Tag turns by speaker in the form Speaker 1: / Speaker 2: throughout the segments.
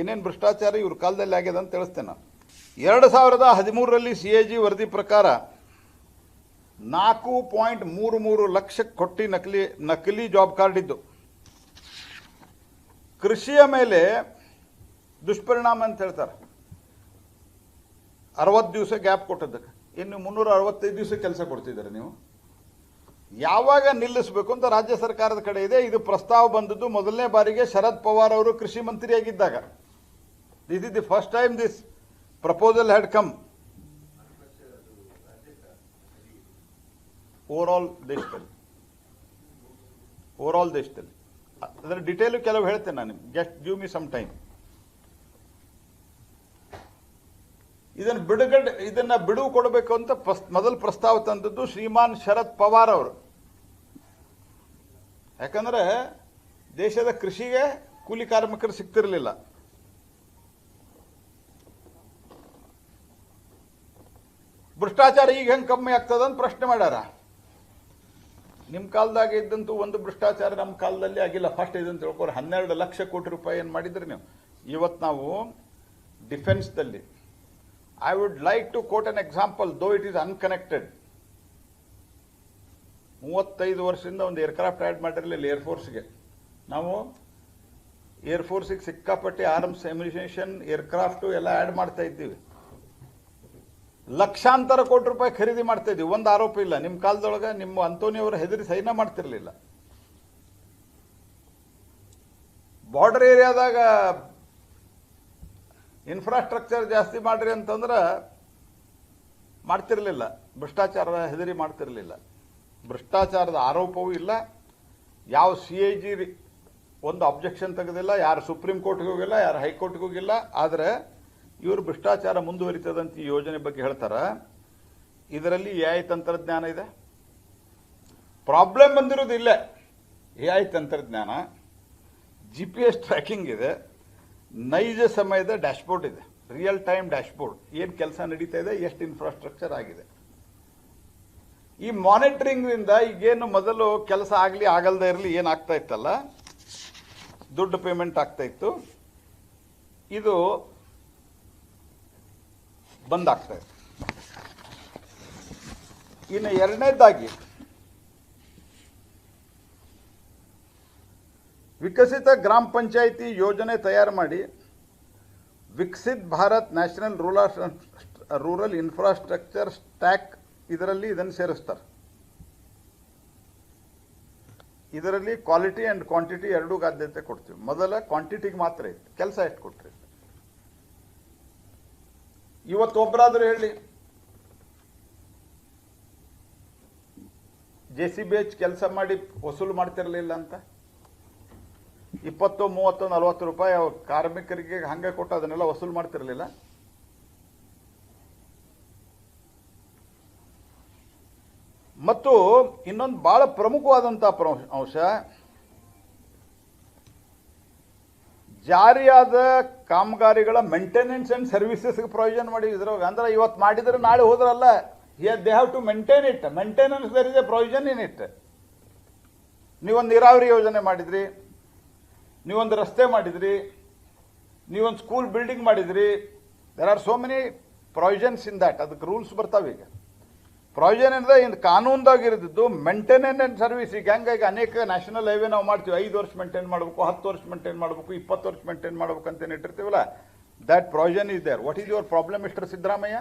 Speaker 1: ಏನೇನು ಭ್ರಷ್ಟಾಚಾರ ಇವ್ರ ಕಾಲದಲ್ಲಿ ಆಗ್ಯದ ಅಂತ ತಿಳಿಸ್ತೇನೆ ನಾನು. ಎರಡು ಸಾವಿರದ ಹದಿಮೂರರಲ್ಲಿ ಸಿ ಎ ಜಿ ವರದಿ ಪ್ರಕಾರ ನಾಲ್ಕು ಪಾಯಿಂಟ್ ಮೂರು ಮೂರು ಲಕ್ಷ ಕೊಟ್ಟಿ ನಕಲಿ ನಕಲಿ ಜಾಬ್ ಕಾರ್ಡ್ ಇದ್ದು. ಕೃಷಿಯ ಮೇಲೆ ದುಷ್ಪರಿಣಾಮ ಅಂತ ಹೇಳ್ತಾರೆ. ಅರವತ್ತು ದಿವಸ ಗ್ಯಾಪ್ ಕೊಟ್ಟದ್ದಕ್ಕೆ. ಇನ್ನು ಮುನ್ನೂರ ಅರವತ್ತೈದು ದಿವಸ ಕೆಲಸ ಕೊಡ್ತಿದ್ದಾರೆ ನೀವು. ಯಾವಾಗ ನಿಲ್ಲಿಸಬೇಕು ಅಂತ ರಾಜ್ಯ ಸರ್ಕಾರದ ಕಡೆ ಇದೆ. ಇದು ಪ್ರಸ್ತಾವ ಬಂದದ್ದು ಮೊದಲನೇ ಬಾರಿಗೆ ಶರದ್ ಪವಾರ್ ಅವರು ಕೃಷಿ ಮಂತ್ರಿಯಾಗಿದ್ದಾಗ. Is the first time this proposal had come over all ದೇಶದಲ್ಲಿ ಓವರ್ ಆಲ್ ದೇಶದಲ್ಲಿ ಅದರ ಡಿಟೇಲು ಕೆಲವು ಹೇಳ್ತೇನೆ ನಾನು ನಿಮ್ಗೆ. Just give me some time ಇದನ್ನು ಬಿಡುಗಡೆ, ಇದನ್ನು ಬಿಡುವು ಕೊಡಬೇಕು ಅಂತ ಪ್ರಸ್, ಮೊದಲು ಪ್ರಸ್ತಾವ ತಂದದ್ದು ಶ್ರೀಮಾನ್ ಶರದ್ ಪವಾರ್ ಅವರು. ಯಾಕಂದರೆ ದೇಶದ ಕೃಷಿಗೆ ಕೂಲಿ ಕಾರ್ಮಿಕರು ಸಿಗ್ತಿರ್ಲಿಲ್ಲ. ಭ್ರಷ್ಟಾಚಾರ ಈಗ ಹೆಂಗೆ ಕಮ್ಮಿ ಆಗ್ತದ ಅಂತ ಪ್ರಶ್ನೆ ಮಾಡ್ಯಾರ. ನಿಮ್ಮ ಕಾಲದಾಗ ಇದ್ದಂತೂ ಒಂದು ಭ್ರಷ್ಟಾಚಾರ ನಮ್ಮ ಕಾಲದಲ್ಲಿ ಆಗಿಲ್ಲ. ಫಸ್ಟ್ ಇದಂತ ತಿಳ್ಕೊಂಡು ಹನ್ನೆರಡು ಲಕ್ಷ ಕೋಟಿ ರೂಪಾಯಿ ಏನು ಮಾಡಿದ್ರಿ ನೀವು? ಇವತ್ತು ನಾವು ಡಿಫೆನ್ಸ್ದಲ್ಲಿ I would like to quote an example though it is unconnected ಮೂವತ್ತೈದು ವರ್ಷದಿಂದ ಒಂದು ಏರ್ಕ್ರಾಫ್ಟ್ ಆ್ಯಡ್ ಮಾಡಿರಲಿಲ್ಲ ಏರ್ಫೋರ್ಸ್ಗೆ ನಾವು ಏರ್ಫೋರ್ಸಿಗೆ ಸಿಕ್ಕಾಪಟ್ಟೆ ಆರ್ಮ್ಸ್ ಎಮ್ಯುನೇಷನ್ ಏರ್ಕ್ರಾಫ್ಟು ಎಲ್ಲ ಆ್ಯಡ್ ಮಾಡ್ತಾ ಇದ್ದೀವಿ. ಲಕ್ಷಾಂತರ ಕೋಟಿ ರೂಪಾಯಿ ಖರೀದಿ ಮಾಡ್ತಾ ಇದ್ದೀವಿ ಒಂದು ಆರೋಪ ಇಲ್ಲ. ನಿಮ್ಮ ಕಾಲದೊಳಗೆ ನಿಮ್ಮ ಅಂತೋನಿಯವರು ಹೆದರಿ ಸೈನ ಮಾಡ್ತಿರ್ಲಿಲ್ಲ. ಬಾರ್ಡರ್ ಏರಿಯಾದಾಗ ಇನ್ಫ್ರಾಸ್ಟ್ರಕ್ಚರ್ ಜಾಸ್ತಿ ಮಾಡ್ರಿ ಅಂತಂದ್ರೆ ಮಾಡ್ತಿರ್ಲಿಲ್ಲ. ಭ್ರಷ್ಟಾಚಾರದ ಹೆದರಿ ಮಾಡ್ತಿರ್ಲಿಲ್ಲ. ಭ್ರಷ್ಟಾಚಾರದ ಆರೋಪವೂ ಇಲ್ಲ. ಯಾವ ಸಿ ಐ ಜಿ ಒಂದು ಅಬ್ಜೆಕ್ಷನ್ ತೆಗೆದಿಲ್ಲ. ಯಾರು ಸುಪ್ರೀಂ ಕೋರ್ಟ್ಗೆ ಹೋಗಿಲ್ಲ, ಯಾರು ಹೈಕೋರ್ಟ್ಗೆ ಹೋಗಿಲ್ಲ. ಆದರೆ ಇವರು ಭ್ರಷ್ಟಾಚಾರ ಮುಂದುವರಿತದಂತ ಈ ಯೋಜನೆ ಬಗ್ಗೆ ಹೇಳ್ತಾರ. ಇದರಲ್ಲಿ ಎ ಐ ತಂತ್ರಜ್ಞಾನ ಇದೆ. ಪ್ರಾಬ್ಲಮ್ ಬಂದಿರೋದು ಇಲ್ಲೇ. ಎ ಐ ತಂತ್ರಜ್ಞಾನ, ಜಿ ಪಿ ಎಸ್ ಟ್ರ್ಯಾಕಿಂಗ್ ಇದೆ, ನೈಜ ಸಮಯದ ಡ್ಯಾಶ್ಬೋರ್ಡ್ ಇದೆ, ರಿಯಲ್ ಟೈಮ್ ಡ್ಯಾಶ್ಬೋರ್ಡ್. ಏನು ಕೆಲಸ ನಡೀತಾ ಇದೆ, ಎಷ್ಟು ಇನ್ಫ್ರಾಸ್ಟ್ರಕ್ಚರ್ ಆಗಿದೆ. ಈ ಮಾನಿಟರಿಂಗ್ನಿಂದ ಈಗೇನು ಮೊದಲು ಕೆಲಸ ಆಗಲಿ ಆಗಲ್ದೇ ಇರಲಿ ಏನಾಗ್ತಾ ಇತ್ತಲ್ಲ, ದುಡ್ಡು ಪೇಮೆಂಟ್ ಆಗ್ತಾ ಇತ್ತು. ಇದು ಬಂದ್ ಆಗ್ತಾ ಇದೆ ಇನ್ನು ಎರಡನೇದಾಗಿ, ವಿಕಸಿತ ಗ್ರಾಮ ಪಂಚಾಯಿತಿ ಯೋಜನೆ ತಯಾರು ಮಾಡಿ Viksit Bharat national rural rural infrastructure stack ಇದರಲ್ಲಿ ಇದನ್ನು ಸೇರಿಸ್ತಾರೆ. ಇದರಲ್ಲಿ ಕ್ವಾಲಿಟಿ ಆ್ಯಂಡ್ ಕ್ವಾಂಟಿಟಿ ಎರಡೂ ಆದ್ಯತೆ ಕೊಡ್ತೀವಿ. ಮೊದಲ ಕ್ವಾಂಟಿಟಿಗೆ ಮಾತ್ರ ಇತ್ತು ಕೆಲಸ ಎಷ್ಟು ಕೊಟ್ರಿ? ಇವತ್ತು ಒಬ್ಬರಾದರೂ ಹೇಳಿ. ಜೆ ಸಿ ಬಿ ಎಚ್ ಕೆಲಸ ಮಾಡಿ ವಸೂಲು ಮಾಡ್ತಿರಲಿಲ್ಲ ಅಂತ. ಇಪ್ಪತ್ತು, ಮೂವತ್ತು, ನಲವತ್ತು ರೂಪಾಯಿ ಕಾರ್ಮಿಕರಿಗೆ ಹಂಗೆ ಕೊಟ್ಟು ಅದನ್ನೆಲ್ಲ ವಸೂಲು ಮಾಡ್ತಿರಲಿಲ್ಲ. ಮತ್ತು ಇನ್ನೊಂದು ಬಹಳ ಪ್ರಮುಖವಾದಂಥ ಪ್ರ- ಅಂಶ ಜಾರಿಯಾದ ಕಾಮಗಾರಿಗಳ ಮೇಂಟೆನೆನ್ಸ್ ಅಂಡ್ ಸರ್ವಿಸಸ್ಗೆ ಪ್ರೊವಿಷನ್ ಮಾಡಿ ಇದ್ರಾಗ ಅಂದ್ರೆ ಇವತ್ತು ಮಾಡಿದ್ರೆ ನಾಳೆ ಹೋದ್ರಲ್ಲ. They have to maintain it maintenance there is a provision in it ನೀವೊಂದು ನೀರಾವರಿ ಯೋಜನೆ ಮಾಡಿದ್ರಿ. ನೀವೊಂದು ರಸ್ತೆ ಮಾಡಿದ್ರಿ. ನೀವೊಂದು ಸ್ಕೂಲ್ ಬಿಲ್ಡಿಂಗ್ ಮಾಡಿದ್ರಿ. There are so many provisions in that ಅದಕ್ಕೆ ರೂಲ್ಸ್ ಬರ್ತಾವೆ ಈಗ. ಪ್ರೊವಿಷನ್ ಅಂದರೆ ಇದು ಕಾನೂನ್ದಾಗ ಇರಿದ್ದು ಮೇಂಟೆನೆನ್ಸ್ ಆ್ಯಂಡ್ ಸರ್ವಿಸ್ ಈಗ ಹಂಗಾಗಿ ಅನೇಕ ನ್ಯಾಷನಲ್ ಹೈವೇ ನಾವು ಮಾಡ್ತೀವಿ. ಐದು ವರ್ಷ ಮೇಂಟೈನ್ ಮಾಡಬೇಕು, ಹತ್ತು ವರ್ಷ ಮೇಂಟೈನ್ ಮಾಡಬೇಕು, ಇಪ್ಪತ್ತು ವರ್ಷ ಮೇಂಟೈನ್ ಮಾಡಬೇಕು ಅಂತ ಇಟ್ಟಿರ್ತೀವಲ್ಲ that provision is there what is your problem mister Siddaramaiah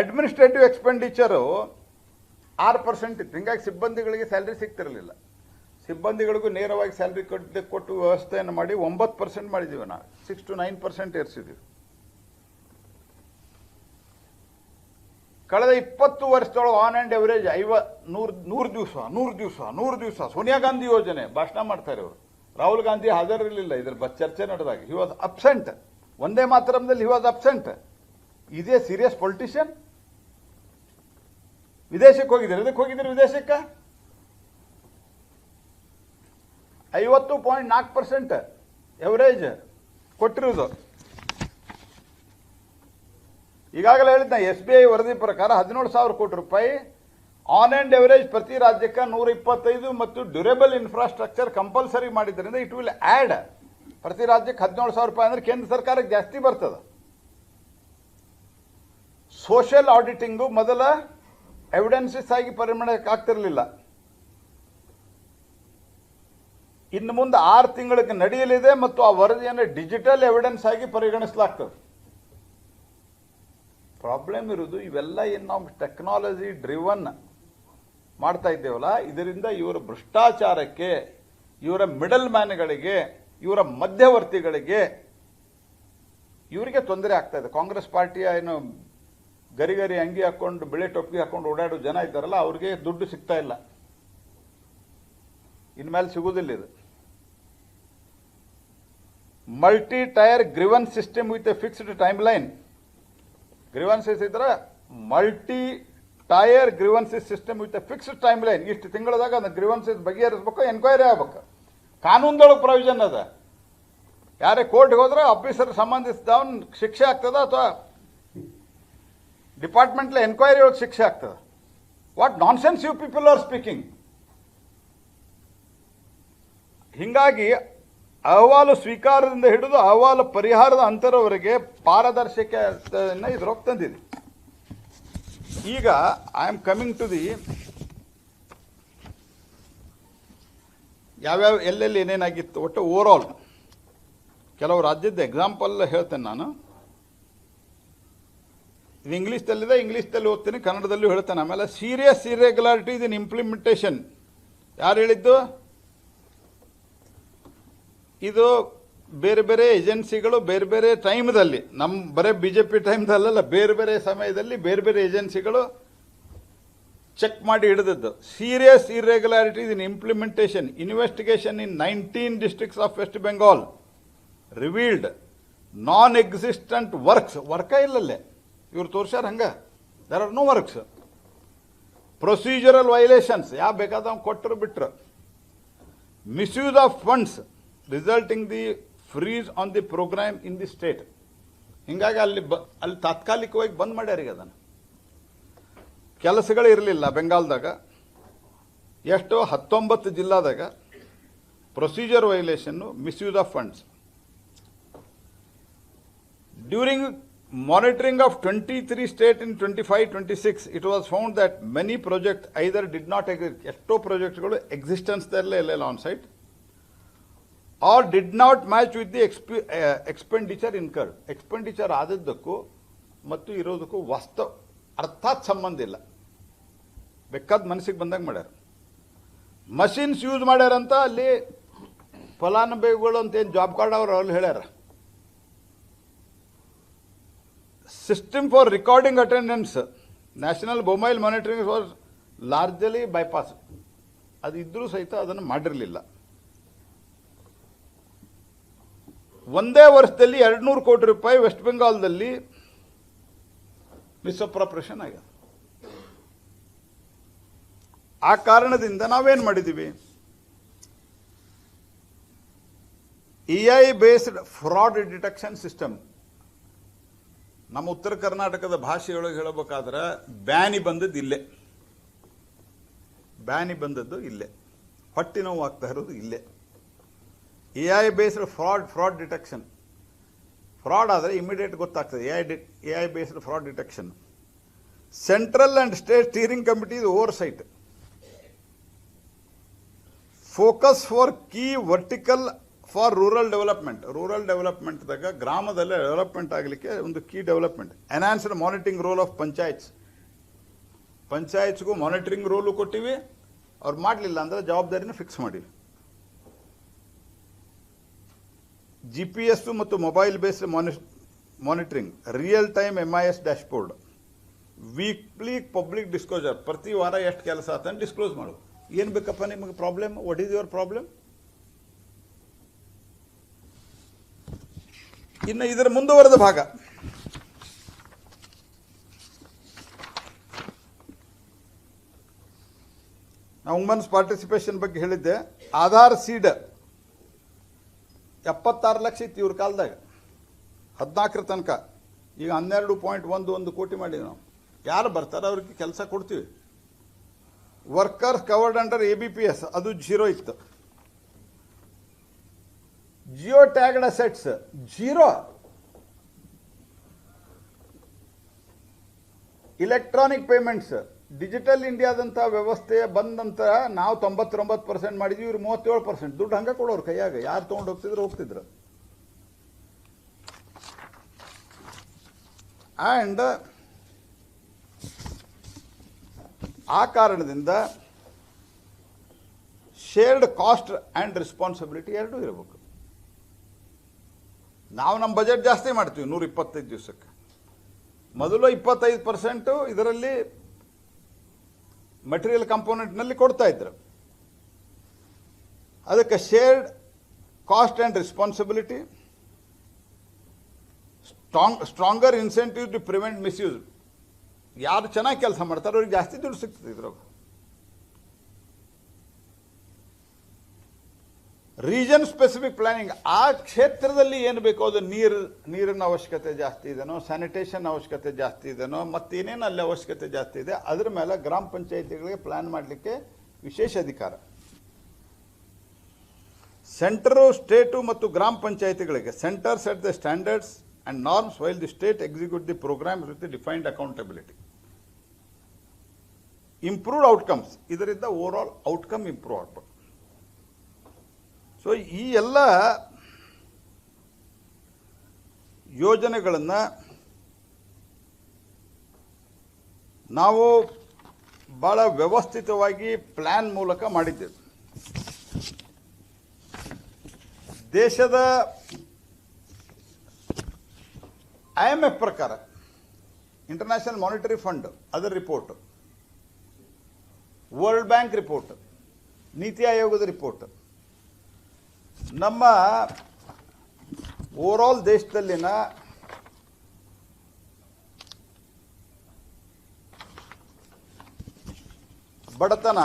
Speaker 1: administrative expenditure ಆರು ಪರ್ಸೆಂಟ್ ಇತ್ತು. ಹಿಂಗಾಗಿ ಸಿಬ್ಬಂದಿಗಳಿಗೆ ಸ್ಯಾಲ್ರಿ ಸಿಗ್ತಿರಲಿಲ್ಲ. ಸಿಬ್ಬಂದಿಗಳಿಗೂ ನೇರವಾಗಿ ಸ್ಯಾಲ್ರಿ ಕೊಟ್ಟು ಕೊಟ್ಟು ವ್ಯವಸ್ಥೆಯನ್ನು ಮಾಡಿ ಒಂಬತ್ತು ಪರ್ಸೆಂಟ್ ಮಾಡಿದ್ದೀವಿ ನಾವು. ಸಿಕ್ಸ್ ಟು ನೈನ್ ಪರ್ಸೆಂಟ್ ಏರಿಸಿದ್ದೀವಿ ಕಳೆದ ಇಪ್ಪತ್ತು ವರ್ಷದೊಳಗೆ ಆನ್ ಆ್ಯಂಡ್ ಎವರೇಜ್ ಐವ, ನೂರು ನೂರು ದಿವಸ ನೂರು ದಿವಸ ನೂರು ದಿವಸ, ಸೋನಿಯಾ ಗಾಂಧಿ ಯೋಜನೆ ಭಾಷಣ ಮಾಡ್ತಾರೆ ಅವರು ರಾಹುಲ್ ಗಾಂಧಿ ಹಾಜರಿರಲಿಲ್ಲ, ಇದ್ರ ಬ ಚರ್ಚೆ ನಡೆದಾಗ. ಹಿ ವಾಸ್ ಅಬ್ಸೆಂಟ್ ಒಂದೇ ಮಾತ್ರಮದಲ್ಲಿ ಹಿ ವಾಸ್ ಅಬ್ಸೆಂಟ್ ಇದೇ ಸೀರಿಯಸ್ ಪೊಲಿಟಿಷಿಯನ್ ವಿದೇಶಕ್ಕೆ ಹೋಗಿದ್ದಾರೆ. ಇದಕ್ಕೆ ಹೋಗಿದ್ದೀರಿ ವಿದೇಶಕ್ಕೆ? ಐವತ್ತು ಪಾಯಿಂಟ್ ನಾಲ್ಕು ಪರ್ಸೆಂಟ್ ಎವರೇಜ್ ಕೊಟ್ಟಿರೋದು. ಈಗಾಗಲೇ ಹೇಳಿದ್ನ ಎಸ್ ಬಿ ಐ ವರದಿ ಪ್ರಕಾರ ಹದಿನೇಳು ಸಾವಿರ ಕೋಟಿ ರೂಪಾಯಿ ಆನ್ ಆ್ಯಂಡ್ ಎವರೇಜ್ ಪ್ರತಿ ರಾಜ್ಯಕ್ಕೆ ನೂರ ಇಪ್ಪತ್ತೈದು ಮತ್ತು ಡ್ಯೂರೇಬಲ್ ಇನ್ಫ್ರಾಸ್ಟ್ರಕ್ಚರ್ ಕಂಪಲ್ಸರಿ ಮಾಡಿದ್ದರಿಂದ ಇಟ್ ವಿಲ್ ಆ್ಯಡ್ ಪ್ರತಿ ರಾಜ್ಯಕ್ಕೆ ಹದಿನೇಳು ಸಾವಿರ ರೂಪಾಯಿ ಅಂದ್ರೆ ಕೇಂದ್ರ ಸರ್ಕಾರಕ್ಕೆ ಜಾಸ್ತಿ ಬರ್ತದೆ. ಸೋಷಿಯಲ್ ಆಡಿಟಿಂಗು ಮೊದಲ ಎವಿಡೆನ್ಸಸ್ ಆಗಿ ಪರಿಗಣಕ್ಕೆ ಆಗ್ತಿರಲಿಲ್ಲ. ಇನ್ನು ಮುಂದೆ ಆರು ತಿಂಗಳಿಗೆ ನಡೆಯಲಿದೆ ಮತ್ತು ಆ ವರದಿಯನ್ನು ಡಿಜಿಟಲ್ ಎವಿಡೆನ್ಸ್ ಆಗಿ ಪರಿಗಣಿಸಲಾಗ್ತದೆ. ಪ್ರಾಬ್ಲಮ್ ಇರೋದು ಇವೆಲ್ಲ ಏನು ನಾವು ಟೆಕ್ನಾಲಜಿ ಡ್ರಿವನ್ ಮಾಡ್ತಾ ಇದ್ದೇವಲ್ಲ, ಇದರಿಂದ ಇವರ ಭ್ರಷ್ಟಾಚಾರಕ್ಕೆ, ಇವರ ಮಿಡಲ್ ಮ್ಯಾನ್ಗಳಿಗೆ ಇವರ ಮಧ್ಯವರ್ತಿಗಳಿಗೆ ಇವರಿಗೆ ತೊಂದರೆ ಆಗ್ತಾ ಇದೆ. ಕಾಂಗ್ರೆಸ್ ಪಾರ್ಟಿಯ ಏನು ಗರಿಗರಿ ಅಂಗಿ ಹಾಕೊಂಡು, ಬಿಳೆ ಟೊಪ್ಪಿಗೆ ಹಾಕೊಂಡು ಓಡಾಡೋ ಜನ ಇದ್ದಾರಲ್ಲ, ಅವ್ರಿಗೆ ದುಡ್ಡು ಸಿಗ್ತಾ ಇಲ್ಲ. ಇನ್ಮೇಲೆ ಸಿಗುವುದಿಲ್ಲ ಇದು. Multi tier grievance system with a fixed timeline grievances ಇದ್ರೆ multi tier grievances system with fixed timeline ಇಷ್ಟು ತಿಂಗಳದಾಗ ಅದನ್ನ ಗ್ರಿವನ್ಸಸ್ ಬಗೆಹರಿಸ್ಬೇಕು ಎನ್ಕ್ವೈರಿ ಆಗ್ಬೇಕು. ಕಾನೂನ್ದೊಳಗೆ ಪ್ರೊವಿಷನ್ ಅದ. ಯಾರೇ ಕೋರ್ಟ್ಗೆ ಹೋದ್ರೆ ಆಫೀಸರ್ ಸಂಬಂಧಿಸಿದವನ್ ಶಿಕ್ಷೆ ಆಗ್ತದ ಅಥವಾ ಡಿಪಾರ್ಟ್ಮೆಂಟ್ಲ ಎನ್ಕ್ವೈರಿ ಒಳಗೆ ಶಿಕ್ಷೆ ಆಗ್ತದ? What nonsense you people are speaking ಹಿಂಗಾಗಿ ಅಹವಾಲು ಸ್ವೀಕಾರದಿಂದ ಹಿಡಿದು ಅಹವಾಲು ಪರಿಹಾರದ ಅಂತರವರೆಗೆ ಪಾರದರ್ಶಕತೆಯನ್ನು ಇದ್ರೊಳಗೆ ತಂದಿದೆ. ಈಗ I am coming to the ಯಾವ್ಯಾವ, ಎಲ್ಲೆಲ್ಲಿ ಏನೇನಾಗಿತ್ತು, ಒಟ್ಟು ಓವರ್ ಆಲ್ ಕೆಲವು ರಾಜ್ಯದ ಎಕ್ಸಾಂಪಲ್ ಹೇಳ್ತೇನೆ ನಾನು. ಇದು ಇಂಗ್ಲೀಷ್ದಲ್ಲಿದೆ, ಇಂಗ್ಲೀಷ್ದಲ್ಲಿ ಓದ್ತೀನಿ, ಕನ್ನಡದಲ್ಲೂ ಹೇಳ್ತೇನೆ. ಆಮೇಲೆ ಸೀರಿಯಸ್ ಇರೆಗ್ಯುಲಾರಿಟೀಸ್ ಇನ್ ಇಂಪ್ಲಿಮೆಂಟೇಷನ್ ಯಾರು ಹೇಳಿದ್ದು? ಇದು ಬೇರೆ ಬೇರೆ ಏಜೆನ್ಸಿಗಳು ಬೇರೆ ಬೇರೆ ಟೈಮ್ದಲ್ಲಿ ನಮ್ಮ ಬರೀ ಬಿ ಜೆ ಪಿ ಟೈಮ್ದಲ್ಲ ಬೇರೆ ಬೇರೆ ಸಮಯದಲ್ಲಿ ಬೇರೆ ಬೇರೆ ಏಜೆನ್ಸಿಗಳು ಚೆಕ್ ಮಾಡಿ ಹಿಡಿದದ್ದು. Serious irregularities in implementation investigation in nineteen districts of West Bengal revealed non existent works work ಇಲ್ಲಲ್ಲೇ. ಇವ್ರು ತೋರ್ಸ್ಯಾರ ಹಂಗ? There are no works procedural violations ಯಾವ ಬೇಕಾದವ್ ಕೊಟ್ಟರು ಬಿಟ್ರು. Misuse of funds resulting the freeze on the program in the state ಹೀಗಾಗಿ ಅಲ್ಲಿ ಬ ಅಲ್ಲಿ ತಾತ್ಕಾಲಿಕವಾಗಿ ಬಂದ್ ಮಾಡ್ಯಾರ ಈಗ ಅದನ್ನು. ಕೆಲಸಗಳು ಇರಲಿಲ್ಲ ಬೆಂಗಾಲ್ದಾಗ. ಎಷ್ಟೋ ಹತ್ತೊಂಬತ್ತು ಜಿಲ್ಲಾದಾಗ procedure violation misuse of funds during monitoring of 23 state in 25 26 it was found that many projects either did not exist. ಎಷ್ಟೋ ಪ್ರಾಜೆಕ್ಟ್ಗಳು ಎಕ್ಸಿಸ್ಟೆನ್ಸ್ದಲ್ಲೇ ಇಲ್ಲ on site are did not match with the XP expenditure incur expenditure ಆದದ್ದಕ್ಕೂ ಮತ್ತು ಇರೋದಕ್ಕೂ ವಾಸ್ತವ ಅರ್ಥಾತ್ ಸಂಬಂಧ ಇಲ್ಲ. ಬೇಕಾದ ಮನಸ್ಸಿಗೆ ಬಂದಾಗ ಮಾಡ್ಯಾರ. ಮಷಿನ್ಸ್ ಯೂಸ್ ಮಾಡ್ಯಾರಂತ ಅಲ್ಲಿ ಫಲಾನುಭವಿಗಳು ಅಂತ ಏನು ಜಾಬ್ ಕಾರ್ಡ್ ಅವ್ರು ಅಲ್ಲಿ ಹೇಳ್ಯಾರ. System for recording attendance national mobile monitoring for largely bypass ಅದು ಇದ್ದರೂ ಸಹಿತ ಅದನ್ನು ಮಾಡಿರಲಿಲ್ಲ. ಒಂದೇ ವರ್ಷದಲ್ಲಿ ಎರಡ್ನೂರು ಕೋಟಿ ರೂಪಾಯಿ ವೆಸ್ಟ್ ಬೆಂಗಾಲ್ದಲ್ಲಿ ಮಿಸ್ಅಪ್ರಾಪ್ರೇಷನ್ ಆಗಿದೆ. ಆ ಕಾರಣದಿಂದ ನಾವೇನು ಮಾಡಿದ್ದೀವಿ A I based fraud detection system. ನಮ್ಮ ಉತ್ತರ ಕರ್ನಾಟಕದ ಭಾಷೆಯೊಳಗೆ ಹೇಳಬೇಕಾದ್ರೆ ಬ್ಯಾನಿ ಬಂದದ್ದು ಇಲ್ಲೇ. ಬ್ಯಾನಿ ಬಂದದ್ದು ಇಲ್ಲೇ. ಹೊಟ್ಟೆ ನೋವು ಆಗ್ತಾ ಇರೋದು ಇಲ್ಲೇ. A I based fraud fraud detection fraud ಆದರೆ ಇಮಿಡಿಯೇಟ್ ಗೊತ್ತಾಗ್ತದೆ. A I D A I based fraud detection central and state steering committee oversight focus for key vertical for rural development rural ಡೆವಲಪ್ಮೆಂಟ್ದಾಗ ಗ್ರಾಮದಲ್ಲೇ ಡೆವಲಪ್ಮೆಂಟ್ ಆಗಲಿಕ್ಕೆ ಒಂದು key development enhanced monitoring role of panchayats ಪಂಚಾಯತ್ಸ್ಗೂ monitoring role ಕೊಟ್ಟಿವಿ. ಅವ್ರು ಮಾಡಲಿಲ್ಲ ಅಂದರೆ ಜವಾಬ್ದಾರಿನ fix ಮಾಡಿವಿ. G ಮತ್ತು mobile based monitoring real time M I S dashboard weekly public disclosure ಪ್ರತಿ ವಾರ ಎಷ್ಟು ಕೆಲಸ ಆತಂತ ಡಿಸ್ಕ್ಲೋಸ್ ಮಾಡು. ಏನು ಬೇಕಪ್ಪ ನಿಮಗೆ problem what is your problem ಇನ್ನು ಇದರ ಮುಂದುವರೆದ ಭಾಗ. ನಾವು ವುಮನ್ಸ್ ಪಾರ್ಟಿಸಿಪೇಷನ್ ಬಗ್ಗೆ ಹೇಳಿದ್ದೆ. ಆಧಾರ್ ಸೀಡ್ ಎಪ್ಪತ್ತಾರು ಲಕ್ಷ ಇತ್ತು ಇವ್ರ ಕಾಲದಾಗ. ಹದಿನಾಲ್ಕರ ತನಕ. ಈಗ ಹನ್ನೆರಡು ಪಾಯಿಂಟ್ ಒಂದು ಒಂದು ಕೋಟಿ ಮಾಡಿವಿ ನಾವು. ಯಾರು ಬರ್ತಾರೆ ಅವ್ರಿಗೆ ಕೆಲಸ ಕೊಡ್ತೀವಿ. Workers covered under A B P S ಅದು ಜೀರೋ ಇತ್ತು. Geo tagged assets zero. Electronic payments digital ಇಂಡಿಯಾದಂಥ ವ್ಯವಸ್ಥೆ ಬಂದ ನಂತರ ನಾವು ತೊಂಬತ್ತೊಂಬತ್ತು ಪರ್ಸೆಂಟ್ ಮಾಡಿದ್ವಿ, ಇವ್ರು ಮೂವತ್ತೇಳು ಪರ್ಸೆಂಟ್. ದುಡ್ಡು ಹಂಗೆ ಕೊಡೋರು ಕೈಯಾಗ. ಯಾರು ತೊಗೊಂಡು ಹೋಗ್ತಿದ್ರು ಹೋಗ್ತಿದ್ರು. ಆ್ಯಂಡ್ ಆ ಕಾರಣದಿಂದ ಶೇರ್ಡ್ ಕಾಸ್ಟ್ ಆ್ಯಂಡ್ ರೆಸ್ಪಾನ್ಸಿಬಿಲಿಟಿ ಎರಡೂ ಇರಬೇಕು. ನಾವು ನಮ್ಮ ಬಜೆಟ್ ಜಾಸ್ತಿ ಮಾಡ್ತೀವಿ ನೂರ ಇಪ್ಪತ್ತೈದು ದಿವಸಕ್ಕೆ. ಮೊದಲು ಇಪ್ಪತ್ತೈದು ಪರ್ಸೆಂಟು ಇದರಲ್ಲಿ ಮಟೀರಿಯಲ್ ಕಂಪೋನೆಂಟ್ನಲ್ಲಿ ಕೊಡ್ತಾ ಇದ್ರು. ಅದಕ್ಕೆ shared cost and responsibility strong stronger incentive to prevent misuse ಯಾರು ಚೆನ್ನಾಗಿ ಕೆಲಸ ಮಾಡ್ತಾರೋ ಅವ್ರಿಗೆ ಜಾಸ್ತಿ ದುಡ್ಡು ಸಿಗ್ತದೆ ಇದ್ರಾಗ ರೀಜನ್ ಸ್ಪೆಸಿಫಿಕ್ ಪ್ಲಾನಿಂಗ್ ಆ ಕ್ಷೇತ್ರದಲ್ಲಿ ಏನು ಬೇಕೋ ಅದು ನೀರು, ನೀರಿನ ಅವಶ್ಯಕತೆ ಜಾಸ್ತಿ ಇದೆನೋ ಸ್ಯಾನಿಟೇಷನ್ ಅವಶ್ಯಕತೆ ಜಾಸ್ತಿ ಇದೆನೋ, ಮತ್ತೇನೇನು ಅಲ್ಲಿ ಅವಶ್ಯಕತೆ ಜಾಸ್ತಿ ಇದೆ, ಅದ್ರ ಮೇಲೆ ಗ್ರಾಮ ಪಂಚಾಯಿತಿಗಳಿಗೆ ಪ್ಲಾನ್ ಮಾಡಲಿಕ್ಕೆ ವಿಶೇಷ ಅಧಿಕಾರ. ಸೆಂಟರು ಸ್ಟೇಟು ಮತ್ತು ಗ್ರಾಮ ಪಂಚಾಯಿತಿಗಳಿಗೆ centre set the standards and norms while the state execute the programme with defined accountability improved outcomes ಇದರಿಂದ ಓವರ್ ಆಲ್ ಔಟ್ಕಮ್ ಇಂಪ್ರೂವ್ ಆಗ್ಬೇಕು ಸೊ ಈ ಎಲ್ಲ ಯೋಜನೆಗಳನ್ನು ನಾವು ಭಾಳ ವ್ಯವಸ್ಥಿತವಾಗಿ ಪ್ಲ್ಯಾನ್ ಮೂಲಕ ಮಾಡಿದ್ದೇವೆ. ದೇಶದ ಐ ಎಂ ಎಫ್ ಪ್ರಕಾರ ಇಂಟರ್ನ್ಯಾಷನಲ್ ಮಾನಿಟರಿ ಫಂಡ್ ಅದರ ರಿಪೋರ್ಟ್ ವರ್ಲ್ಡ್ ಬ್ಯಾಂಕ್ ರಿಪೋರ್ಟ್ ನೀತಿ ಆಯೋಗದ ರಿಪೋರ್ಟ್ ನಮ್ಮ ಓವರಾಲ್ ದೇಶದಲ್ಲಿನ ಬಡತನ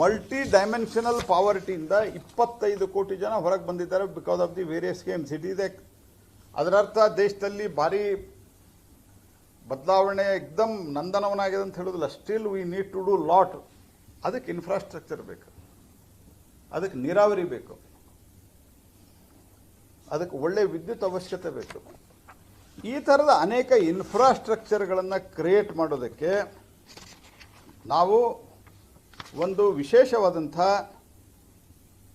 Speaker 1: ಮಲ್ಟಿ ಡೈಮೆನ್ಷನಲ್ ಪಾವರ್ಟಿಯಿಂದ ಇಪ್ಪತ್ತೈದು ಕೋಟಿ ಜನ ಹೊರಗೆ ಬಂದಿದ್ದಾರೆ because of the various schemes it ಇದೆ ಅದರರ್ಥ ದೇಶದಲ್ಲಿ ಭಾರಿ ಬದಲಾವಣೆ ಎಕ್ದಮ್ ನಂದನವನಾಗಿದೆ ಅಂತ ಹೇಳೋದಿಲ್ಲ. Still we need to do lot ಅದಕ್ಕೆ ಇನ್ಫ್ರಾಸ್ಟ್ರಕ್ಚರ್ ಬೇಕು. ಅದಕ್ಕೆ ನೀರಾವರಿ ಬೇಕು. ಅದಕ್ಕೆ ಒಳ್ಳೆ ವಿದ್ಯುತ್ ಅವಶ್ಯಕತೆ ಬೇಕು. ಈ ಥರದ ಅನೇಕ ಇನ್ಫ್ರಾಸ್ಟ್ರಕ್ಚರ್ಗಳನ್ನು ಕ್ರಿಯೇಟ್ ಮಾಡೋದಕ್ಕೆ ನಾವು ಒಂದು ವಿಶೇಷವಾದಂಥ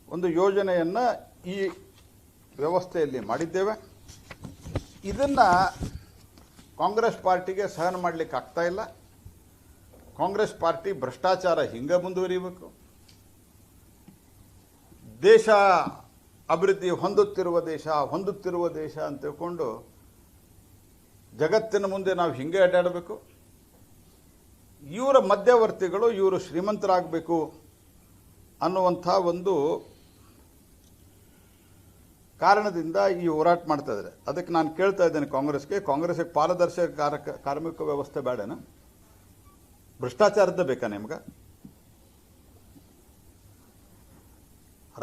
Speaker 1: ಒಂದು ಯೋಜನೆಯನ್ನು ಈ ವ್ಯವಸ್ಥೆಯಲ್ಲಿ ಮಾಡಿದ್ದೇವೆ. ಇದನ್ನು ಕಾಂಗ್ರೆಸ್ ಪಾರ್ಟಿಗೆ ಸಹನ ಮಾಡಲಿಕ್ಕೆ ಆಗ್ತಾ ಇಲ್ಲ. ಕಾಂಗ್ರೆಸ್ ಪಾರ್ಟಿ ಭ್ರಷ್ಟಾಚಾರ ಹಿಂಗೆ ಮುಂದುವರಿಬೇಕು. ದೇಶ ಅಭಿವೃದ್ಧಿ ಹೊಂದುತ್ತಿರುವ ದೇಶ ಹೊಂದುತ್ತಿರುವ ದೇಶ ಅಂತ ತಿಳ್ಕೊಂಡು ಜಗತ್ತಿನ ಮುಂದೆ ನಾವು ಹಿಂಗೆ ಅಡ್ಡಾಡಬೇಕು. ಇವರ ಮಧ್ಯವರ್ತಿಗಳು, ಇವರು ಶ್ರೀಮಂತರಾಗಬೇಕು ಅನ್ನುವಂಥ ಒಂದು ಕಾರಣದಿಂದ ಈ ಹೋರಾಟ ಮಾಡ್ತಾ ಇದ್ದಾರೆ. ಅದಕ್ಕೆ ನಾನು ಕೇಳ್ತಾ ಇದ್ದೇನೆ ಕಾಂಗ್ರೆಸ್ಗೆ. ಕಾಂಗ್ರೆಸ್ಗೆ ಪಾರದರ್ಶಕ ಕಾರ್ಮಿಕ ವ್ಯವಸ್ಥೆ ಬೇಡನ? ಭ್ರಷ್ಟಾಚಾರದ ಬೇಕಾ ನಿಮ್ಗೆ?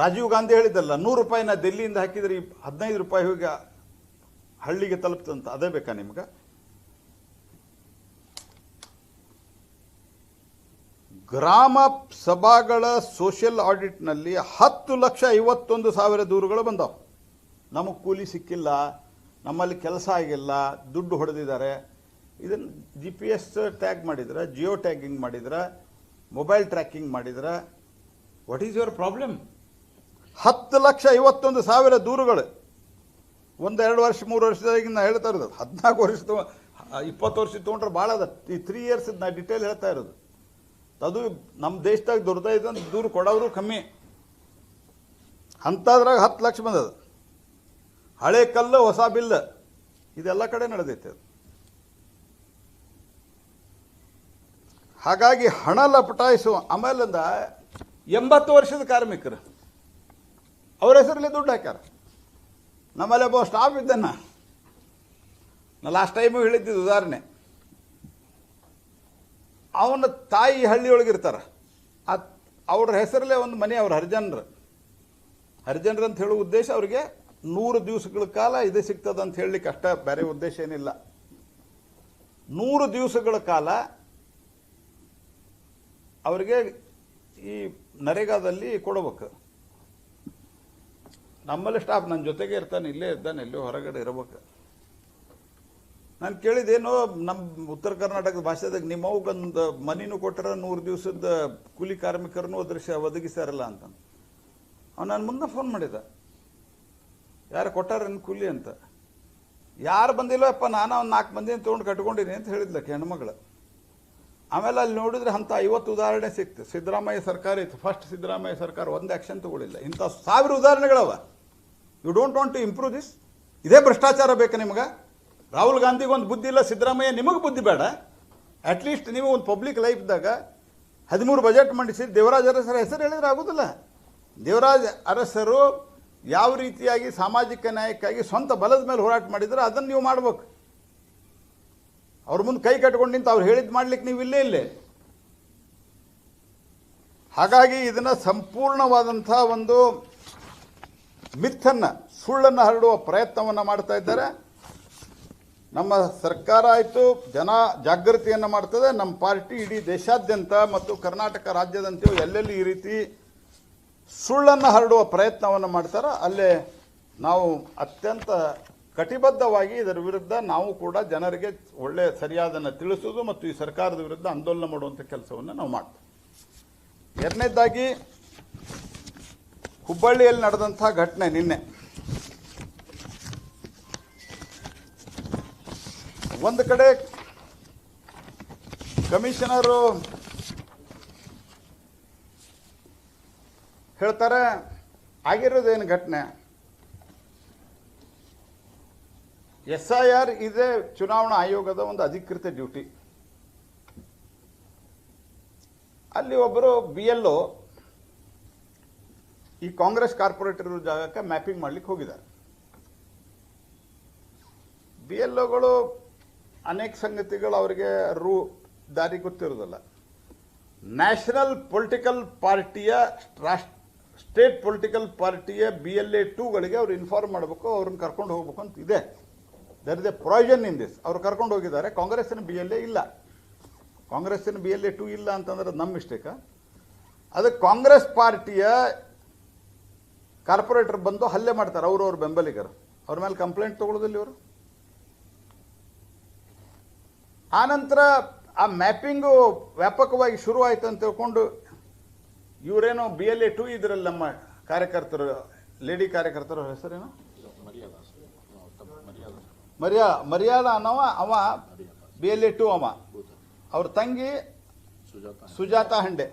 Speaker 1: ರಾಜೀವ್ ಗಾಂಧಿ ಹೇಳಿದ್ದಲ್ಲ, ನೂರು ರೂಪಾಯಿನ ಡೆಲ್ಲಿಯಿಂದ ಹಾಕಿದ್ರೆ ಹದಿನೈದು ರೂಪಾಯಿ ಹೋಗಿ ಹಳ್ಳಿಗೆ ತಲುಪ್ತಂತ ಅದೇ ಬೇಕಾ ನಿಮ್ಗೆ? ಗ್ರಾಮ ಸಭಾಗಳ ಸೋಷಿಯಲ್ ಆಡಿಟ್ನಲ್ಲಿ ಹತ್ತು ಲಕ್ಷ ಐವತ್ತೊಂದು ಸಾವಿರ ದೂರುಗಳು ಬಂದವು. ನಮಗೆ ಕೂಲಿ ಸಿಕ್ಕಿಲ್ಲ, ನಮ್ಮಲ್ಲಿ ಕೆಲಸ ಆಗಿಲ್ಲ, ದುಡ್ಡು ಹೊಡೆದಿದ್ದಾರೆ. ಇದನ್ನು ಜಿ ಪಿ ಎಸ್ ಟ್ಯಾಗ್ ಮಾಡಿದ್ರೆ ಜಿಯೋ ಟ್ಯಾಗಿಂಗ್ ಮಾಡಿದ್ರೆ ಮೊಬೈಲ್ ಟ್ರ್ಯಾಕಿಂಗ್ ಮಾಡಿದ್ರೆ ವಾಟ್ ಈಸ್ ಯುವರ್ ಪ್ರಾಬ್ಲಮ್ ಹತ್ತು ಲಕ್ಷ ಐವತ್ತೊಂದು ಸಾವಿರ ದೂರುಗಳು. ಒಂದು ಎರಡು ವರ್ಷ, ಮೂರು ವರ್ಷದಾಗಿ ನಾನು ಹೇಳ್ತಾ ಇರೋದು. ಹದಿನಾಲ್ಕು ವರ್ಷ ತೊ- ಇಪ್ಪತ್ತು ವರ್ಷ ತೊಗೊಂಡ್ರೆ ಭಾಳ ಅದ. ಈ ತ್ರೀ ಇಯರ್ಸ್ ನಾನು ಡಿಟೇಲ್ ಹೇಳ್ತಾ ಇರೋದು. ಅದು ನಮ್ಮ ದೇಶದಾಗ ದುರ್ದ ಇದೆ ಅಂತ ದೂರು ಕೊಡೋರು ಕಮ್ಮಿ. ಅಂಥದ್ರಾಗ ಹತ್ತು ಲಕ್ಷ ಬಂದದ. ಹಳೆ ಕಲ್ಲು, ಹೊಸ ಬಿಲ್. ಇದೆಲ್ಲ ಕಡೆ ನಡೆದೈತೆ ಅದು. ಹಾಗಾಗಿ ಹಣ ಲಪಟಾಯಿಸುವ ಆಮೇಲಿಂದ ಎಂಬತ್ತು ವರ್ಷದ ಕಾರ್ಮಿಕರು. ಅವ್ರ ಹೆಸರಲ್ಲಿ ದುಡ್ಡು ಹಾಕ್ಯಾರ. ನಮ್ಮಲ್ಲಿ ಒಬ್ಬ ಸ್ಟಾಫ್ ಇದ್ದಾನ. ನಾ ಲಾಸ್ಟ್ ಟೈಮು ಹೇಳಿದ್ದಿದ್ದು ಉದಾಹರಣೆ. ಅವನ ತಾಯಿ ಹಳ್ಳಿಯೊಳಗಿರ್ತಾರ. ಆ ಅವ್ರ ಹೆಸರಲ್ಲೇ ಒಂದು ಮನೆ ಅವ್ರ ಹರಿಜನರು. ಹರಿಜನರು ಅಂತ ಹೇಳೋ ಉದ್ದೇಶ ಅವರಿಗೆ ನೂರು ದಿವಸಗಳ ಕಾಲ ಇದು ಸಿಗ್ತದೆ ಅಂತ ಹೇಳಲಿಕ್ಕೆ ಅಷ್ಟೇ ಬೇರೆ ಉದ್ದೇಶ ಏನಿಲ್ಲ. ನೂರು ದಿವಸಗಳ ಕಾಲ ಅವರಿಗೆ ಈ ನರೇಗಾದಲ್ಲಿ ಕೊಡಬೇಕು. ನಮ್ಮಲ್ಲಿ ಸ್ಟಾಫ್ ನನ್ನ ಜೊತೆಗೆ ಇರ್ತಾನೆ, ಇಲ್ಲೇ ಇದ್ದಾನೆ ಎಲ್ಲೋ ಹೊರಗಡೆ ಇರ್ಬೇಕು. ನಾನು ಕೇಳಿದೇನೋ ನಮ್ಮ ಉತ್ತರ ಕರ್ನಾಟಕದ ಭಾಷೆದಾಗ ನಿಮ್ಮವ್ಗೊಂದು ಮನಿನೂ ಕೊಟ್ಟರೆ ನೂರು ದಿವಸದ ಕೂಲಿ ಕಾರ್ಮಿಕರನ್ನು ಒದಗಿಸ ಒದಗಿಸ್ಯಾರಲ್ಲ ಅಂತ. ಅವ್ನು ನಾನು ಮುಂದೆ ಫೋನ್ ಮಾಡಿದ. ಯಾರು ಕೊಟ್ಟಾರೇನು ಕೂಲಿ ಅಂತ. ಯಾರು ಬಂದಿಲ್ಲಪ್ಪ ನಾನು ಅವ್ನು ನಾಲ್ಕು ಮಂದಿನ ತೊಗೊಂಡು ಕಟ್ಕೊಂಡಿನಿ ಅಂತ ಹೇಳಿದ್ಲಕ್ಕೆ ಹೆಣ್ಮಗಳು. ಆಮೇಲೆ ಅಲ್ಲಿ ನೋಡಿದ್ರೆ ಅಂಥ ಐವತ್ತು ಉದಾಹರಣೆ ಸಿಕ್ತು. ಸಿದ್ದರಾಮಯ್ಯ ಸರ್ಕಾರ ಇತ್ತು. ಫಸ್ಟ್ ಸಿದ್ದರಾಮಯ್ಯ ಸರ್ಕಾರ ಒಂದು ಆ್ಯಕ್ಷನ್ ತಗೊಳ್ಳಿಲ್ಲ ಇಂಥ ಸಾವಿರ ಉದಾಹರಣೆಗಳವ. You don't want to improve this ಇದೇ ಭ್ರಷ್ಟಾಚಾರ ಬೇಕು ನಿಮ್ಗೆ? ರಾಹುಲ್ ಗಾಂಧಿಗೆ ಒಂದು ಬುದ್ಧಿ ಇಲ್ಲ, ಸಿದ್ದರಾಮಯ್ಯ ನಿಮಗೆ ಬುದ್ಧಿ ಬೇಡ. ಅಟ್ಲೀಸ್ಟ್ ನೀವು ಒಂದು ಪಬ್ಲಿಕ್ ಲೈಫ್ದಾಗ ಹದಿಮೂರು ಬಜೆಟ್ ಮಂಡಿಸಿ ದೇವರಾಜ್ ಅರಸರ ಹೆಸರು ಹೇಳಿದ್ರೆ ಆಗೋದಿಲ್ಲ. ದೇವರಾಜ್ ಅರಸರು ಯಾವ ರೀತಿಯಾಗಿ ಸಾಮಾಜಿಕ ನ್ಯಾಯಕ್ಕಾಗಿ ಸ್ವಂತ ಬಲದ ಮೇಲೆ ಹೋರಾಟ ಮಾಡಿದ್ರೆ ಅದನ್ನು ನೀವು ಮಾಡ್ಬೇಕು. ಅವ್ರ ಮುಂದೆ ಕೈ ಕಟ್ಕೊಂಡು ನಿಂತು ಅವ್ರು ಹೇಳಿದ್ದು ಮಾಡ್ಲಿಕ್ಕೆ ನೀವು ಇಲ್ಲೇ ಇಲ್ಲೇ. ಹಾಗಾಗಿ ಇದನ್ನು ಸಂಪೂರ್ಣವಾದಂಥ ಒಂದು ಮಿಥನ್ನ ಸುಳ್ಳನ್ನು ಹರಡುವ ಪ್ರಯತ್ನವನ್ನು ಮಾಡ್ತಾ ಇದ್ದಾರೆ. ನಮ್ಮ ಸರ್ಕಾರ ಆಯಿತು, ಜನ ಜಾಗೃತಿಯನ್ನು ಮಾಡ್ತದೆ. ನಮ್ಮ ಪಾರ್ಟಿ ಇಡೀ ದೇಶಾದ್ಯಂತ ಮತ್ತು ಕರ್ನಾಟಕ ರಾಜ್ಯದಂತೆಯೂ ಎಲ್ಲೆಲ್ಲಿ ಈ ರೀತಿ ಸುಳ್ಳನ್ನು ಹರಡುವ ಪ್ರಯತ್ನವನ್ನು ಮಾಡ್ತಾರೆ ಅಲ್ಲೇ ನಾವು ಅತ್ಯಂತ ಕಟಿಬದ್ಧವಾಗಿ ಇದರ ವಿರುದ್ಧ ನಾವು ಕೂಡ ಜನರಿಗೆ ಒಳ್ಳೆಯ ಸರಿಯಾದನ್ನು ತಿಳಿಸೋದು ಮತ್ತು ಈ ಸರ್ಕಾರದ ವಿರುದ್ಧ ಆಂದೋಲನ ಮಾಡುವಂಥ ಕೆಲಸವನ್ನು ನಾವು ಮಾಡ್ತೇವೆ. ಎರಡನೇದಾಗಿ ಹುಬ್ಬಳ್ಳಿಯಲ್ಲಿ ನಡೆದಂಥ ಘಟನೆ ನಿನ್ನೆ. ಒಂದು ಕಡೆ ಕಮಿಷನರು ಹೇಳ್ತಾರೆ, ಆಗಿರೋದೇನು ಘಟನೆ? ಎಸ್ ಐ ಆರ್ ಇದೆ ಚುನಾವಣಾ ಆಯೋಗದ ಒಂದು ಅಧಿಕೃತ ಡ್ಯೂಟಿ. ಅಲ್ಲಿ ಒಬ್ಬರು ಬಿ ಎಲ್ ಈ ಕಾಂಗ್ರೆಸ್ ಕಾರ್ಪೊರೇಟರ್ ಜಾಗಕ್ಕೆ ಮ್ಯಾಪಿಂಗ್ ಮಾಡ್ಲಿಕ್ಕೆ ಹೋಗಿದ್ದಾರೆ. ಬಿ ಎಲ್ ಒಗಳು ಅನೇಕ ಸಂಗತಿಗಳು ಅವರಿಗೆ ರೂ ದಾರಿ ಗೊತ್ತಿರೋದಿಲ್ಲ. ನ್ಯಾಷನಲ್ ಪೊಲಿಟಿಕಲ್ ಪಾರ್ಟಿಯ ಸ್ಟೇಟ್ ಪೊಲಿಟಿಕಲ್ ಪಾರ್ಟಿಯ ಬಿ ಎಲ್ ಎ ಟೂಗಳಿಗೆ ಅವ್ರು ಇನ್ಫಾರ್ಮ್ ಮಾಡಬೇಕು, ಅವ್ರನ್ನ ಕರ್ಕೊಂಡು ಹೋಗ್ಬೇಕು ಅಂತ ಇದೆ. There is a provision in this ಅವ್ರು ಕರ್ಕೊಂಡು ಹೋಗಿದ್ದಾರೆ, ಕಾಂಗ್ರೆಸ್ಸಿನ ಬಿ ಎಲ್ ಎ ಇಲ್ಲ. ಕಾಂಗ್ರೆಸ್ಸಿನ ಬಿ ಎಲ್ ಎ ಟೂ ಇಲ್ಲ ಅಂತಂದ್ರೆ ಅದು ನಮ್ಮ ಮಿಸ್ಟೇಕ. ಅದಕ್ಕೆ ಕಾಂಗ್ರೆಸ್ ಪಾರ್ಟಿಯ ಕಾರ್ಪೊರೇಟರ್ ಬಂದು ಹಲ್ಲೆ ಮಾಡ್ತಾರೆ ಅವರು ಅವ್ರ ಬೆಂಬಲಿಗರು. ಅವ್ರ ಮೇಲೆ ಕಂಪ್ಲೇಂಟ್ ತಗೊಳ್ಳೋದಿಲ್ಲ ಇವರು. ಆನಂತರ ಆ ಮ್ಯಾಪಿಂಗು ವ್ಯಾಪಕವಾಗಿ ಶುರು ಆಯ್ತು ಅಂತ ತಿಳ್ಕೊಂಡು ಇವರೇನೋ ಬಿ ಎಲ್ ಎ ಟು ಇದ್ರಲ್ಲಿ ನಮ್ಮ ಕಾರ್ಯಕರ್ತರು ಲೇಡಿ ಕಾರ್ಯಕರ್ತರ ಹೆಸರೇನು? ಮರ್ಯಾ, ಮರ್ಯಾದ ಅನ್ನೋವ, ಅವ ಬಿ ಎಲ್ ಎ ಟು ಅವ. ಅವ್ರ ತಂಗಿ ಸುಜಾತ ಹಂಡೆ.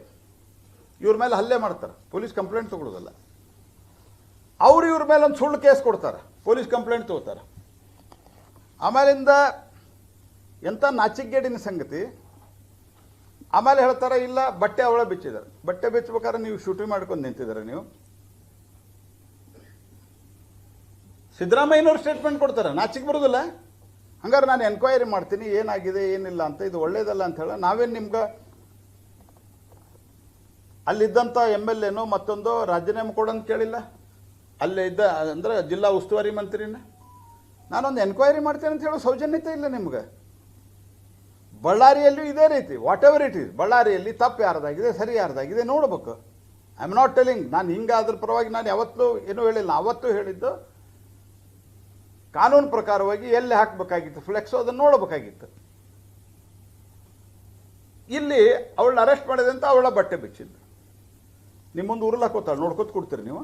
Speaker 1: ಇವ್ರ ಮೇಲೆ ಹಲ್ಲೆ ಮಾಡ್ತಾರೆ. ಪೊಲೀಸ್ ಕಂಪ್ಲೇಂಟ್ ತಗೊಳ್ಳೋದಲ್ಲ ಅವ್ರು ಇವ್ರ ಮೇಲೆ ಒಂದು ಸುಳ್ಳು ಕೇಸ್ ಕೊಡ್ತಾರೆ. ಪೊಲೀಸ್ ಕಂಪ್ಲೇಂಟ್ ತಗೋತಾರೆ. ಆಮೇಲಿಂದ ಎಂಥ ನಾಚಿಕೆಗೇಡಿನ ಸಂಗತಿ? ಆಮೇಲೆ ಹೇಳ್ತಾರೆ, ಇಲ್ಲ, ಬಟ್ಟೆ ಅವಳ ಬಿಚ್ಚಿದ್ದಾರೆ. ಬಟ್ಟೆ ಬಿಚ್ಚಬೇಕಾದ್ರೆ ನೀವು ಶೂಟಿಂಗ್ ಮಾಡ್ಕೊಂಡು ನಿಂತಿದ್ದಾರೆ ನೀವು? ಸಿದ್ದರಾಮಯ್ಯನವ್ರು ಸ್ಟೇಟ್ಮೆಂಟ್ ಕೊಡ್ತಾರೆ. ನಾಚಿಕೆ ಬರೋದಿಲ್ಲ. ಹಂಗಾರೆ ನಾನು ಎನ್ಕ್ವೈರಿ ಮಾಡ್ತೀನಿ, ಏನಾಗಿದೆ, ಏನಿಲ್ಲ ಅಂತ, ಇದು ಒಳ್ಳೇದಲ್ಲ ಅಂತ ಹೇಳ ನಾವೇನು ನಿಮ್ಗೆ ಅಲ್ಲಿದ್ದಂಥ ಎಂ ಎಲ್ ಎನೋ ಮತ್ತೊಂದು ರಾಜೀನಾಮೆ ಕೊಡೋಂತ ಕೇಳಿಲ್ಲ? ಅಲ್ಲೇ ಇದ್ದ, ಅಂದ್ರೆ ಜಿಲ್ಲಾ ಉಸ್ತುವಾರಿ ಮಂತ್ರಿನ? ನಾನೊಂದು ಎನ್ಕ್ವೈರಿ ಮಾಡ್ತೇನೆ ಅಂತ ಹೇಳೋ ಸೌಜನ್ಯತೆ ಇಲ್ಲ ನಿಮ್ಗೆ. ಬಳ್ಳಾರಿಯಲ್ಲೂ ಇದೇ ರೀತಿ ವಾಟ್ ಎವರ್ ಇಟ್ ಇಸ್ ಬಳ್ಳಾರಿಯಲ್ಲಿ ತಪ್ಪು ಯಾರ್ದಾಗಿದೆ, ಸರಿ ಯಾರ್ದಾಗಿದೆ ನೋಡ್ಬೇಕು. ಐ ಆಮ್ ನಾಟ್ ಟೆಲಿಂಗ್ ನಾನು ಹಿಂಗೆ ಅದ್ರ ಪರವಾಗಿ ನಾನು ಯಾವತ್ತೂ ಏನೂ ಹೇಳಿಲ್ಲ, ಅವತ್ತು ಹೇಳಿದ್ದು, ಕಾನೂನು ಪ್ರಕಾರವಾಗಿ ಎಲ್ಲಿ ಹಾಕಬೇಕಾಗಿತ್ತು, ಫ್ಲೆಕ್ಸು ಅದನ್ನು ನೋಡಬೇಕಾಗಿತ್ತು. ಇಲ್ಲಿ ಅವಳನ್ನ ಅರೆಸ್ಟ್ ಮಾಡಿದೆ ಅಂತ ಅವಳ ಬಟ್ಟೆ ಬಿಚ್ಚಿದ್ದು. ನಿಮ್ಮೊಂದು ಉರ್ಲಾಕೋತಾಳೆ ನೋಡ್ಕೊತ ಕೊಡ್ತೀರಿ ನೀವು?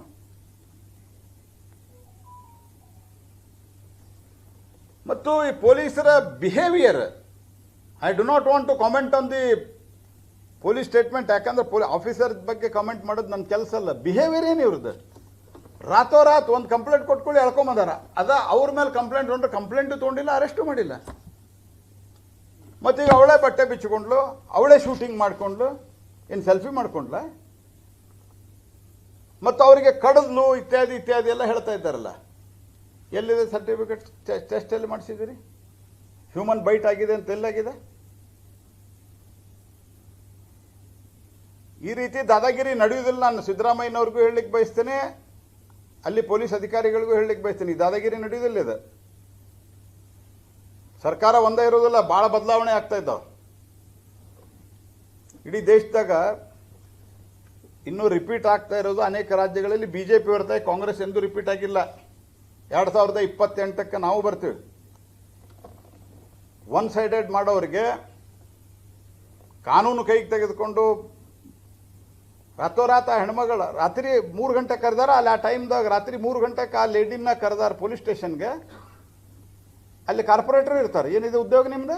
Speaker 1: ಮತ್ತು ಈ ಪೊಲೀಸರ behaviour I do not want to comment on the police statement ಯಾಕಂದ್ರೆ ಪೊಲೀ ಆಫೀಸರ್ ಬಗ್ಗೆ ಕಾಮೆಂಟ್ ಮಾಡೋದು ನನ್ನ ಕೆಲಸ ಅಲ್ಲ. ಬಿಹೇವಿಯರ್ ಏನು ಇವ್ರದ್ದು? ರಾತೋ ರಾತ್ ಒಂದು ಕಂಪ್ಲೇಂಟ್ ಕೊಟ್ಕೊಳ್ಳಿ ಎಳ್ಕೊಂಬಂದಾರ. ಅದ ಅವ್ರ ಮೇಲೆ ಕಂಪ್ಲೇಂಟ್ ತೊಗೊಂಡ್ರೆ ಕಂಪ್ಲೇಂಟು ತೊಗೊಂಡಿಲ್ಲ ಅರೆಸ್ಟು ಮಾಡಿಲ್ಲ. ಮತ್ತೀಗ ಅವಳೇ ಬಟ್ಟೆ ಬಿಚ್ಚಿಕೊಂಡ್ಲು, ಅವಳೇ ಶೂಟಿಂಗ್ ಮಾಡಿಕೊಂಡ್ಲು, ಏನು ಸೆಲ್ಫಿ ಮಾಡ್ಕೊಂಡ್ಲ? ಮತ್ತು ಅವರಿಗೆ ಕಡದ್ಲು ಇತ್ಯಾದಿ ಇತ್ಯಾದಿ ಎಲ್ಲ ಹೇಳ್ತಾ ಇದ್ದಾರಲ್ಲ. ಎಲ್ಲಿದೆ ಸರ್ಟಿಫಿಕೇಟ್ ಟೆಸ್ಟ್ ಎಲ್ಲಿ ಮಾಡಿಸಿದ್ದೀರಿ? ಹ್ಯೂಮನ್ ಬೈಟ್ ಆಗಿದೆ ಅಂತ ಎಲ್ಲಾಗಿದೆ? ಈ ರೀತಿ ದಾದಾಗಿರಿ ನಡೆಯುವುದಿಲ್ಲ. ನಾನು ಸಿದ್ದರಾಮಯ್ಯನವ್ರಿಗೂ ಹೇಳಲಿಕ್ಕೆ ಬಯಸ್ತೇನೆ. ಅಲ್ಲಿ ಪೊಲೀಸ್ ಅಧಿಕಾರಿಗಳಿಗೂ ಹೇಳಲಿಕ್ಕೆ ಬಯಸ್ತೇನೆ. ದಾದಾಗಿರಿ ನಡೆಯುವುದಿಲ್ಲ ಇದು. ಸರ್ಕಾರ ಒಂದೇ ಇರೋದಿಲ್ಲ ಭಾಳ ಬದಲಾವಣೆ ಆಗ್ತಾ ಇದ್ದಾವೆ. ಇಡೀ ದೇಶದಾಗ ಇನ್ನೂ ರಿಪೀಟ್ ಆಗ್ತಾ ಇರೋದು ಅನೇಕ ರಾಜ್ಯಗಳಲ್ಲಿ ಬಿ ಜೆ ಪಿ ಕಾಂಗ್ರೆಸ್ ಎಂದೂ ರಿಪೀಟ್ ಆಗಿಲ್ಲ. ಎರಡು ಸಾವಿರದ ಇಪ್ಪತ್ತೆಂಟಕ್ಕೆ ನಾವು ಬರ್ತೀವಿ. ಒನ್ ಸೈಡೆಡ್ ಮಾಡೋರಿಗೆ ಕಾನೂನು ಕೈಗೆ ತೆಗೆದುಕೊಂಡು ರಾತೋರಾತ ಹೆಣ್ಮಗಳ, ರಾತ್ರಿ ಮೂರು ಗಂಟೆ ಕರೆದಾರ, ಅಲ್ಲಿ ಆ ಟೈಮ್ದಾಗ ರಾತ್ರಿ ಮೂರು ಗಂಟೆಗೆ ಆ ಲೇಡಿನ ಕರೆದಾರ ಪೊಲೀಸ್ ಸ್ಟೇಷನ್ಗೆ ಅಲ್ಲಿ ಕಾರ್ಪೊರೇಟರ್ ಇರ್ತಾರೆ. ಏನಿದೆ ಉದ್ಯೋಗ ನಿಮ್ದು?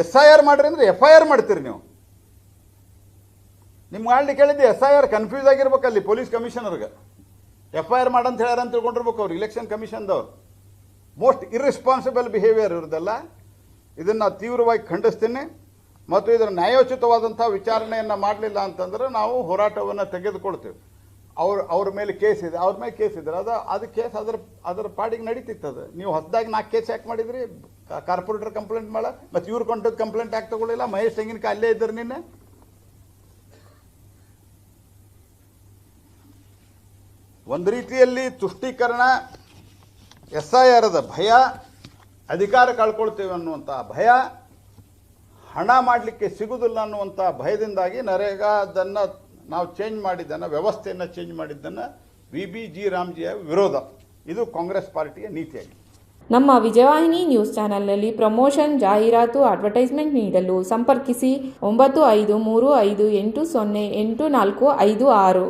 Speaker 1: ಎಸ್ ಐ ಆರ್ ಮಾಡ್ರಿ ಅಂದ್ರೆ ಎಫ್ ಐ ಆರ್ ಮಾಡ್ತೀರಿ ನೀವು. ನಿಮ್ಗೆ ಮಾಡ್ಲಿಕ್ಕೆ ಕೇಳಿದ್ದೆ ಎಸ್ ಐ ಆರ್ ಕನ್ಫ್ಯೂಸ್ ಆಗಿರ್ಬೇಕು ಅಲ್ಲಿ ಪೊಲೀಸ್ ಕಮಿಷನರ್ಗೆ ಎಫ್ ಐ ಆರ್ ಮಾಡಂತ ಹೇಳ್ಯಾರ ಅಂತ ತಿಳ್ಕೊಂಡಿರ್ಬೇಕು ಅವ್ರು ಇಲೆಕ್ಷನ್ ಕಮಿಷನ್ದವ್ರು ಮೋಸ್ಟ್ ಇರ್ರೆಸ್ಪಾನ್ಸಿಬಲ್ ಬಿಹೇವಿಯರ್ ಇರೋದಲ್ಲ, ಇದನ್ನು ತೀವ್ರವಾಗಿ ಖಂಡಿಸ್ತೀನಿ ಮತ್ತು ಇದರ ನ್ಯಾಯೋಚಿತವಾದಂಥ ವಿಚಾರಣೆಯನ್ನು ಮಾಡಲಿಲ್ಲ ಅಂತಂದ್ರೆ ನಾವು ಹೋರಾಟವನ್ನು ತೆಗೆದುಕೊಳ್ತೇವೆ. ಅವ್ರ ಅವ್ರ ಮೇಲೆ ಕೇಸ್ ಇದೆ, ಅವ್ರ ಮೇಲೆ ಕೇಸ್ ಇದ್ರೆ ಅದು ಅದು ಕೇಸ್ ಅದರ ಅದರ ಪಾಡಿಗೆ ನಡೀತಿತ್ತು ಅದು. ನೀವು ಹೊಸದಾಗಿ ನಾಲ್ಕು ಕೇಸ್ ಯಾಕೆ ಮಾಡಿದ್ರಿ? ಕಾರ್ಪೊರೇಟರ್ ಕಂಪ್ಲೇಂಟ್ ಮಾಡ, ಮತ್ತು ಇವ್ರು ಕೊಂಡದ್ದು ಕಂಪ್ಲೇಂಟ್ ಯಾಕೆ ತಗೊಳ್ಳಿಲ್ಲ? ಮಹೇಶ್ ತೆಂಗಿನಕಾಯಿ ಅಲ್ಲೇ ಇದ್ದರು ನಿನ್ನೆ. ಒಂದು ರೀತಿಯಲ್ಲಿ ತುಷ್ಟೀಕರಣ ಎಸ್ ಐ ಆರ್ದ ಭಯ, ಅಧಿಕಾರ ಕಳ್ಕೊಳ್ತೇವೆ ಅನ್ನುವಂಥ ಭಯ, ಹಣ ಮಾಡಲಿಕ್ಕೆ ಸಿಗುವುದಿಲ್ಲ ಅನ್ನುವಂಥ ಭಯದಿಂದಾಗಿ ನರೇಗಾದನ್ನು ನಾವು ಚೇಂಜ್ ಮಾಡಿದ್ದನ್ನು, ವ್ಯವಸ್ಥೆಯನ್ನು ಚೇಂಜ್ ಮಾಡಿದ್ದನ್ನು ವಿ ಬಿ ಜಿ ರಾಮ್ಜಿಯ ವಿರೋಧ. ಇದು ಕಾಂಗ್ರೆಸ್ ಪಾರ್ಟಿಯ ನೀತಿಯಾಗಿದೆ.
Speaker 2: ನಮ್ಮ ವಿಜಯವಾಹಿನಿ ನ್ಯೂಸ್ ಚಾನೆಲ್ನಲ್ಲಿ ಪ್ರಮೋಷನ್, ಜಾಹೀರಾತು, ಅಡ್ವರ್ಟೈಸ್ಮೆಂಟ್ ನೀಡಲು ಸಂಪರ್ಕಿಸಿ ಒಂಬತ್ತು ಐದು ಮೂರು ಐದು ಎಂಟು ಸೊನ್ನೆ ಎಂಟು ನಾಲ್ಕು ಐದು ಆರು.